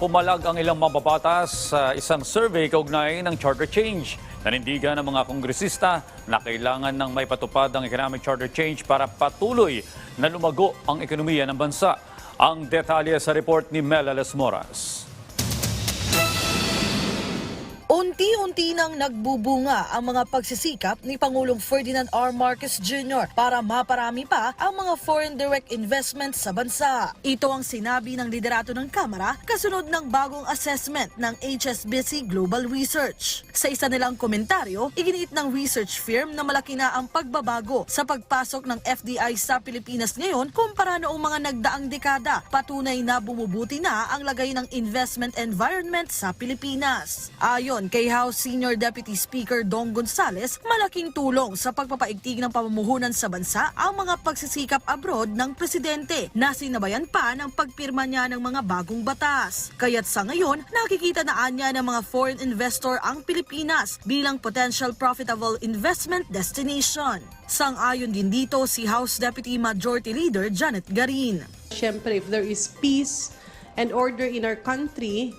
pumalag ang ilang mababatas sa isang survey kaugnay ng charter change. Nanindigan ng mga kongresista na kailangan ng may patupad ang economic charter change para patuloy na lumago ang ekonomiya ng bansa. Ang detalye sa report ni Mel Ales Moras. Unti-unti nang nagbubunga ang mga pagsisikap ni Pangulong Ferdinand R. Marcos Jr. para maparami pa ang mga foreign direct investments sa bansa. Ito ang sinabi ng liderato ng Kamara kasunod ng bagong assessment ng HSBC Global Research. Sa isa nilang komentaryo, iginiit ng research firm na malaki na ang pagbabago sa pagpasok ng FDI sa Pilipinas ngayon kumpara noong mga nagdaang dekada. Patunay na bumubuti na ang lagay ng investment environment sa Pilipinas. Ayon kay House Senior Deputy Speaker Dong Gonzales, malaking tulong sa pagpapaigting ng pamumuhunan sa bansa ang mga pagsisikap abroad ng presidente na sinabayan pa ng pagpirma niya ng mga bagong batas. Kaya't sa ngayon, nakikita na anya ng mga foreign investor ang Pilipinas bilang potential profitable investment destination. Sang-ayon din dito si House Deputy Majority Leader Janet Garin. Siyempre, if there is peace and order in our country,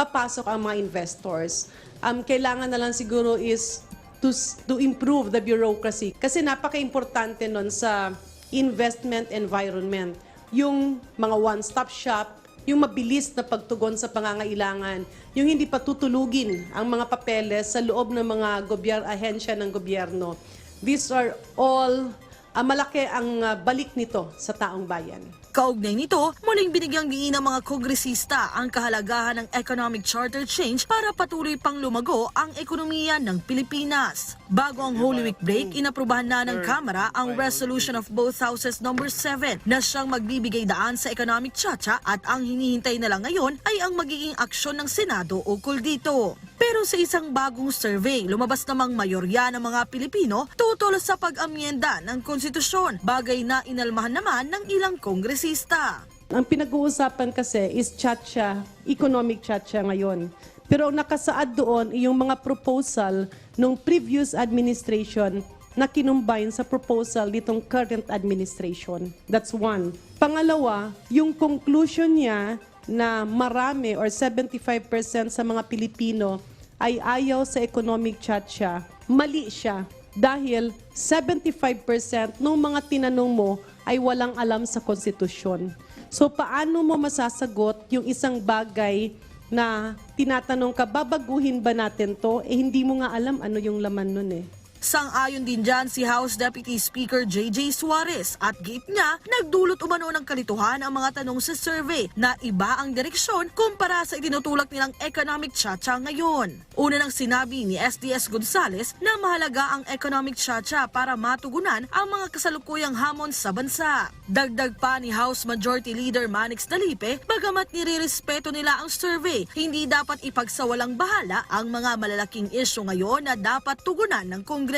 papasok ang mga investors. Um, kailangan na lang siguro is to, to improve the bureaucracy. Kasi napaka-importante nun sa investment environment. Yung mga one-stop shop, yung mabilis na pagtugon sa pangangailangan, yung hindi patutulugin ang mga papeles sa loob ng mga gobyer, ahensya ng gobyerno. These are all, ah, malaki ang ah, balik nito sa taong bayan. Kaugnay nito, muling binigyang diin ng mga kongresista ang kahalagahan ng economic charter change para patuloy pang lumago ang ekonomiya ng Pilipinas. Bago ang Holy Week break, inaprubahan na ng Kamara ang resolution of both houses number 7 na siyang magbibigay daan sa economic chacha at ang hinihintay na lang ngayon ay ang magiging aksyon ng Senado ukol dito. Pero sa isang bagong survey, lumabas namang mayorya ng mga Pilipino tutol sa pag-amyenda ng konstitusyon, bagay na inalmahan naman ng ilang kongresista. Ang pinag-uusapan kasi is chacha, economic chacha ngayon. Pero nakasaad doon yung mga proposal ng previous administration na kinumbine sa proposal nitong current administration. That's one. Pangalawa, yung conclusion niya na marami or 75% sa mga Pilipino ay ayaw sa economic chacha, mali siya. Dahil 75% ng mga tinanong mo ay walang alam sa konstitusyon. So paano mo masasagot yung isang bagay na tinatanong ka, babaguhin ba natin to? Eh hindi mo nga alam ano yung laman nun eh. Sang-ayon din dyan si House Deputy Speaker J.J. Suarez at gate niya, nagdulot umano ng kalituhan ang mga tanong sa survey na iba ang direksyon kumpara sa itinutulak nilang economic chacha ngayon. Una nang sinabi ni SDS Gonzales na mahalaga ang economic chacha para matugunan ang mga kasalukuyang hamon sa bansa. Dagdag pa ni House Majority Leader Manix Dalipe, bagamat nirirespeto nila ang survey, hindi dapat ipagsawalang bahala ang mga malalaking isyu ngayon na dapat tugunan ng Kongreso.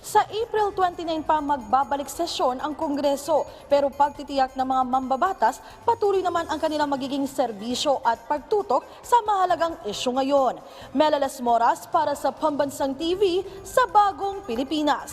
Sa April 29 pa magbabalik sesyon ang Kongreso pero pagtitiyak ng mga mambabatas, patuloy naman ang kanilang magiging serbisyo at pagtutok sa mahalagang isyu ngayon. Melalas Moras para sa Pambansang TV sa Bagong Pilipinas.